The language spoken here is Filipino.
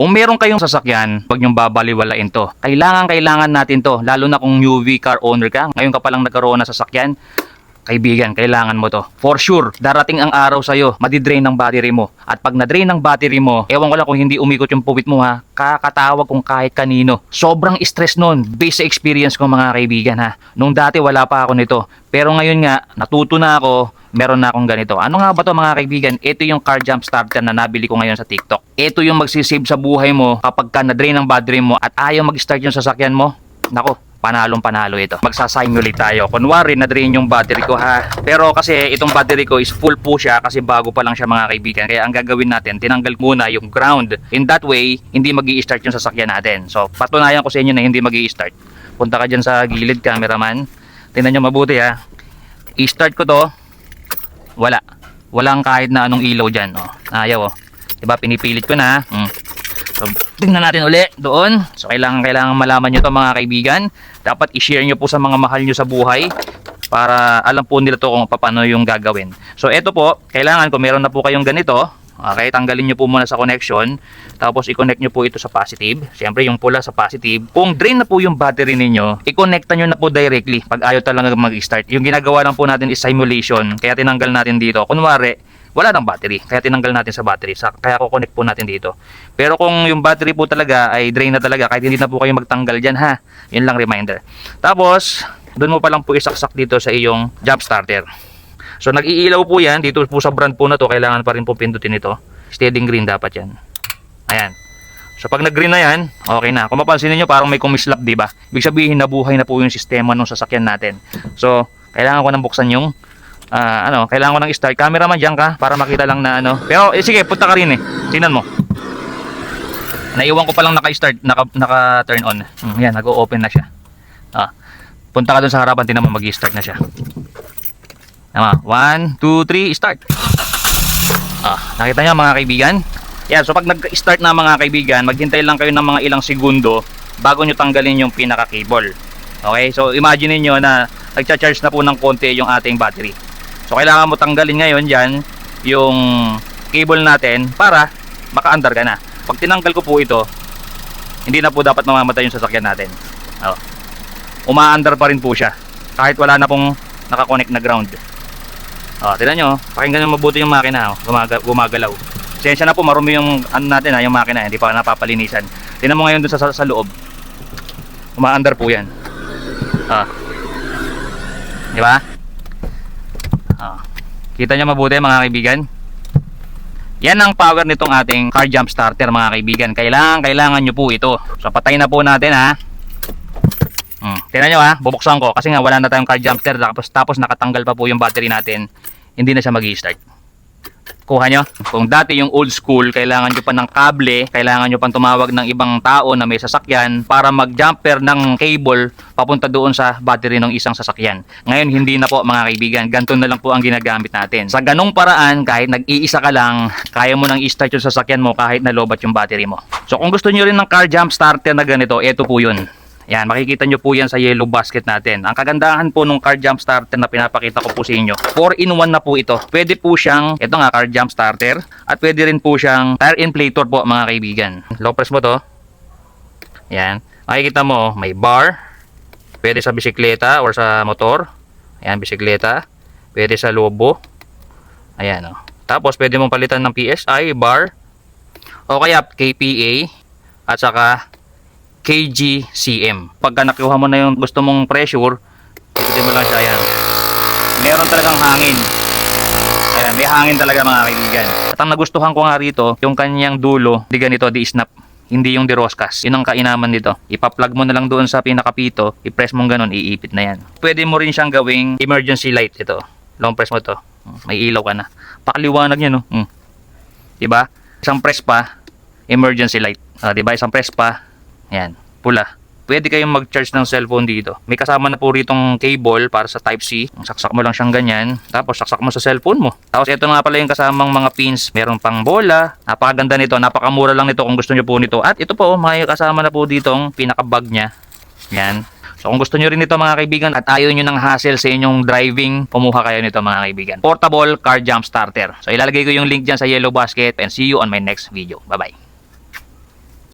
Kung meron kayong sasakyan, huwag niyong babaliwalain to. Kailangan, kailangan natin to. Lalo na kung UV car owner ka. Ngayon ka palang nagkaroon ng sasakyan, kaibigan, kailangan mo to. For sure, darating ang araw sa'yo, madidrain ng battery mo. At pag na-drain ng battery mo, ewan ko lang kung hindi umikot yung puwit mo ha, kakatawag kung kahit kanino. Sobrang stress nun, based sa experience ko mga kaibigan ha. Nung dati wala pa ako nito. Pero ngayon nga, natuto na ako, meron na akong ganito. Ano nga ba to mga kaibigan? Ito yung car jump starter na nabili ko ngayon sa TikTok. Ito yung magsisave sa buhay mo kapag ka na-drain ang battery mo at ayaw mag-start yung sasakyan mo. Nako, panalong panalo ito. Magsasimulate tayo. Kunwari, na-drain yung battery ko ha. Pero kasi itong battery ko is full po siya kasi bago pa lang siya mga kaibigan. Kaya ang gagawin natin, tinanggal muna yung ground. In that way, hindi mag start yung sasakyan natin. So, patunayan ko sa inyo na hindi mag start Punta ka dyan sa gilid, cameraman. Tingnan nyo mabuti ha. I-start ko to. Wala. Walang kahit na anong ilaw dyan. Oh. Ayaw oh. Diba, pinipilit ko na. Hmm. So, tingnan natin uli doon. So, kailangan, kailangan malaman nyo to mga kaibigan. Dapat i-share nyo po sa mga mahal nyo sa buhay para alam po nila to kung paano yung gagawin. So, ito po, kailangan kung meron na po kayong ganito, okay, tanggalin nyo po muna sa connection. Tapos, i-connect nyo po ito sa positive. Siyempre, yung pula sa positive. Kung drain na po yung battery ninyo, i-connecta nyo na po directly pag ayaw talaga mag-start. Yung ginagawa lang po natin is simulation. Kaya tinanggal natin dito. Kunwari, wala nang battery. Kaya tinanggal natin sa battery. Sa, kaya ko connect po natin dito. Pero kung yung battery po talaga ay drain na talaga, kahit hindi na po kayo magtanggal dyan ha. Yun lang reminder. Tapos, doon mo pa lang po isaksak dito sa iyong jump starter. So nag-iilaw po yan. Dito po sa brand po na to, kailangan pa rin po pindutin ito. Steady green dapat yan. Ayan. So pag nag-green na yan, okay na. Kung mapansin niyo parang may kumislap, di ba? Ibig sabihin nabuhay na po yung sistema ng sasakyan natin. So, kailangan ko nang buksan yung ah, ano, kailangan ko nang start. Cameraman diyan ka para makita lang na ano. Pero eh, sige, punta ka rin eh. Tingnan mo. Naiwan ko pa lang naka-start, naka, naka-turn on. Hmm, yan, nag-open na siya. Ah. Punta ka dun sa harapan, tingnan mo mag-start na siya. Tama. 1, 2, 3, start. Ah, nakita niyo mga kaibigan? Yan, so pag nag-start na mga kaibigan, maghintay lang kayo ng mga ilang segundo bago nyo tanggalin yung pinaka-cable. Okay? So imagine niyo na nagcha-charge na po ng konti yung ating battery. So kailangan mo tanggalin ngayon diyan yung cable natin para maka-andar ka na. Pag tinanggal ko po ito, hindi na po dapat mamamatay yung sasakyan natin. Oh. Umaandar pa rin po siya kahit wala na pong nakakonect na ground. Oh, tingnan nyo, pakinggan nyo mabuti yung makina, oh. Gumaga, gumagalaw. Sensya na po, marumi yung ano natin, ha, yung makina, hindi pa napapalinisan. Tingnan mo ngayon dun sa, sa, sa loob. Umaandar po yan. Ah. Di ba? Ah. Kita nyo mabuti mga kaibigan? Yan ang power nitong ating car jump starter mga kaibigan. Kailangan, kailangan nyo po ito. So patay na po natin ha. Hmm. Tingnan nyo ha, bubuksan ko kasi nga wala na tayong car jump starter tapos, tapos nakatanggal pa po yung battery natin. Hindi na siya mag start Kuha nyo? Kung dati yung old school, kailangan nyo pa ng kable, kailangan nyo pang tumawag ng ibang tao na may sasakyan para mag-jumper ng cable papunta doon sa battery ng isang sasakyan. Ngayon, hindi na po mga kaibigan. Ganito na lang po ang ginagamit natin. Sa ganong paraan, kahit nag-iisa ka lang, kaya mo nang i-start yung sasakyan mo kahit nalobat yung battery mo. So kung gusto nyo rin ng car jump starter na ganito, ito po yun. Yan, makikita nyo po yan sa yellow basket natin. Ang kagandahan po nung car jump starter na pinapakita ko po sa inyo, 4-in-1 na po ito. Pwede po siyang, ito nga car jump starter, at pwede rin po siyang tire inflator po mga kaibigan. Low press mo to. Yan. Makikita mo, may bar. Pwede sa bisikleta or sa motor. Ayan, bisikleta. Pwede sa lobo. Ayan, oh. Tapos, pwede mong palitan ng PSI, bar, o kaya KPA, at saka kgcm. Pagka nakuha mo na yung gusto mong pressure, ikutin mo lang siya yan. Meron talagang hangin. Ayan, may hangin talaga mga kaibigan. At ang nagustuhan ko nga rito, yung kanyang dulo, di ganito, di snap. Hindi yung diroskas. Yun ang kainaman dito. Ipa-plug mo na lang doon sa pinakapito, i-press mong ganun, iipit na yan. Pwede mo rin siyang gawing emergency light ito. Long press mo to. May ilaw ka na. Pakaliwanag niya no. Hmm. 'Di ba? Isang press pa, emergency light. Ah, 'di ba? Isang press pa, yan, pula. Pwede kayong mag-charge ng cellphone dito. May kasama na po ritong cable para sa Type-C. Saksak mo lang siyang ganyan. Tapos saksak mo sa cellphone mo. Tapos ito na nga pala yung kasamang mga pins. Meron pang bola. Napakaganda nito. Napakamura lang nito kung gusto nyo po nito. At ito po, may kasama na po ditong pinaka-bag niya. Yan. So kung gusto nyo rin nito mga kaibigan at ayaw nyo ng hassle sa inyong driving, pumuha kayo nito mga kaibigan. Portable car jump starter. So ilalagay ko yung link dyan sa yellow basket and see you on my next video. Bye bye.